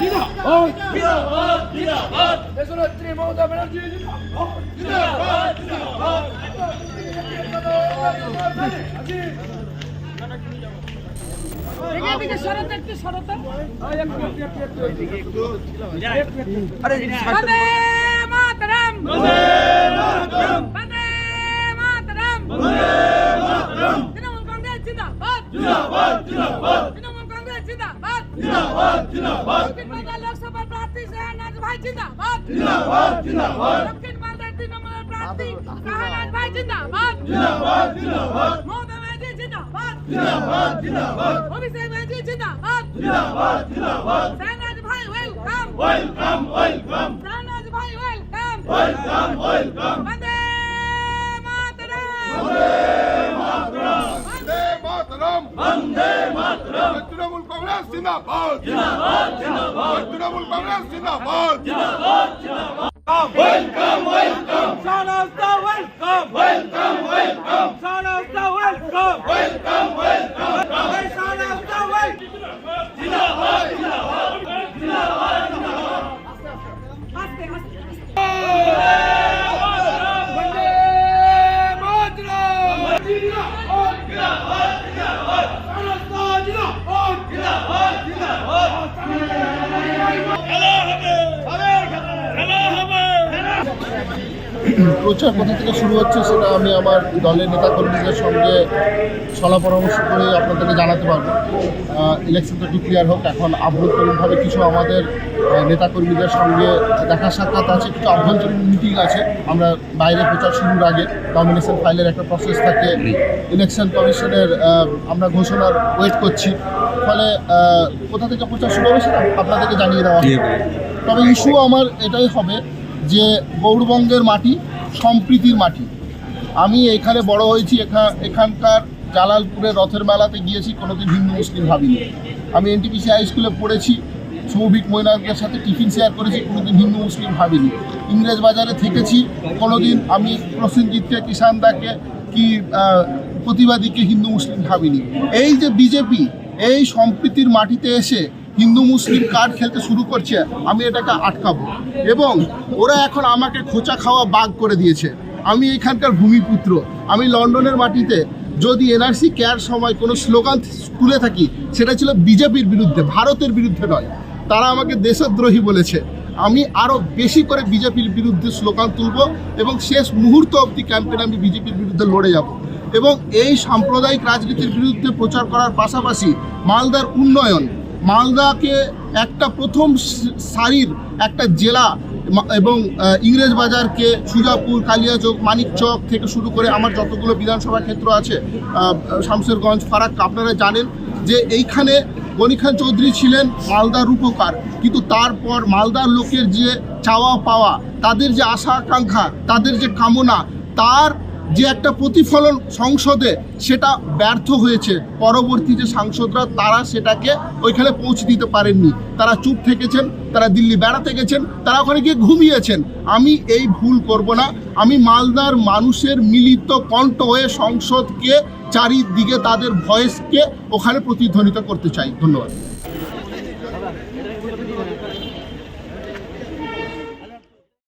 ব্যানার্জি জিন্দাবাদ জিন্দাবাদ দেশনেত্রী মমতা ব্যানার্জি জিন্দাবাদ এদিকে এদিকে সরতে একটু সরতে বন্দে মাতরম বন্দে মাতরম তৃণমূল কংগ্রেস জিন্দাবাদ তৃণমূল কংগ্রেস জিন্দাবাদ দক্ষিণ বাংলা লোকসভা প্রার্থী শাহনাজ ভাই জিন্দাবাদ। দক্ষিণ বাংলার তৃণমূলের প্রার্থী শাহনাজ ভাই জিন্দাবাদ। মমতা ব্যানার্জি জিন্দাবাদ। অভিষেক ব্যানার্জি জিন্দাবাদ। শাহনাজ ভাই ওয়েলকাম। শাহনাজ ভাই ওয়েলকাম। বন্দে মাতরম। বন্দে তৃণমূল কংগ্রেস জিন্দাবাদ। তৃণমূল কংগ্রেস জিন্দাবাদ। আস্তে আস্তে বন্দে মাতরম। জিন্দাবাদ জিন্দাবাদ জিন্দাবাদ। প্রচার কোথা থেকে শুরু হচ্ছে সেটা আমি আমার দলের নেতাকর্মীদের সঙ্গে সলা পরামর্শ করে আপনাদেরকে জানাতে পারব। ইলেকশনটা ডিক্লিয়ার হোক এখন আভ্যন্তরীণভাবে কিছু আমাদের নেতাকর্মীদের সঙ্গে দেখা সাক্ষাৎ আছে কিছু আভ্যন্তরীণ মিটিং আছে। আমরা বাইরে প্রচার শুরুর আগে নমিনেশন ফাইলের একটা প্রসেস থাকে। ইলেকশন কমিশনের আমরা ঘোষণার ওয়েট করছি। ফলে কোথা থেকে প্রচার শুরু হবে সেটা আপনাদেরকে জানিয়ে দেওয়া তবে ইস্যু আমার এটাই হবে যে গৌরবঙ্গের মাটি সম্প্রীতির মাটি। আমি এখানে বড় হয়েছি, এখা- এখানকার জালালপুরের রথের মেলাতে গিয়েছি, কোনোদিন হিন্দু মুসলিম ভাবিনি। আমি এনটিপিসি হাই স্কুলে পড়েছি, সৌভিক মৈনাকের সাথে টিফিন শেয়ার করেছি, কোনোদিন হিন্দু মুসলিম ভাবিনি। ইংরেজ বাজারে থেকেছি, কোনোদিন আমি প্রসেনজিৎকে কিষানদাকে কি প্রতিবাদীকে হিন্দু মুসলিম ভাবিনি। এই যে বিজেপি, এই সম্প্রীতির মাটিতে এসে হিন্দু মুসলিম কার্ড খেলতে শুরু করছে, আমি এটাকে আটকাবো। এবং ওরা এখন আমাকে খোঁচা খাওয়া বাগ করে দিয়েছে। আমি এখানকার ভূমিপুত্র, আমি লন্ডনের মাটিতে, যদি এনআরসি কেয়ার সময় কোনো স্লোগান তুলে থাকি, সেটা ছিল বিজেপির বিরুদ্ধে, ভারতের বিরুদ্ধে নয়। তারা আমাকে দেশদ্রোহী বলেছে। আমি আরও বেশি করে বিজেপির বিরুদ্ধে স্লোগান তুলব এবং শেষ মুহূর্ত অবধি ক্যাম্পেইন আমি বিজেপির বিরুদ্ধে লড়ে যাব। এবং এই সাম্প্রদায়িক রাজনীতির বিরুদ্ধে প্রচার করার পাশাপাশি মালদার উন্নয়ন মালদাকে একটা প্রথম সারির একটা জেলা এবং ইংরেজ বাজারকে সুজাপুর, কালিয়াচক, মানিকচক থেকে শুরু করে আমার যতগুলো বিধানসভা ক্ষেত্র আছে শামসেরগঞ্জ ফারাক্কা, আপনারা জানেন যে এইখানে গনি খান চৌধুরী ছিলেন মালদার রূপকার। কিন্তু তারপর মালদার লোকের যে চাওয়া পাওয়া, তাদের যে আশা আকাঙ্ক্ষা তাদের যে কামনা, তার যে একটা প্রতিফলন সংসদে সেটা ব্যর্থ হয়েছে, পরবর্তী যে সাংসদরা তারা সেটাকে ওইখানে পৌঁছে দিতে পারেননি। তারা চুপ থেকেছেন, তারা দিল্লি বেড়াতে গেছেন, তারা ওখানে গিয়ে ঘুমিয়েছেন। আমি এই ভুল করব না। আমি মালদার মানুষের মিলিত কণ্ঠ হয়ে সংসদকে চারিদিকে তাদের ভয়েসকে ওখানে প্রতিধ্বনিত করতে চাই। ধন্যবাদ।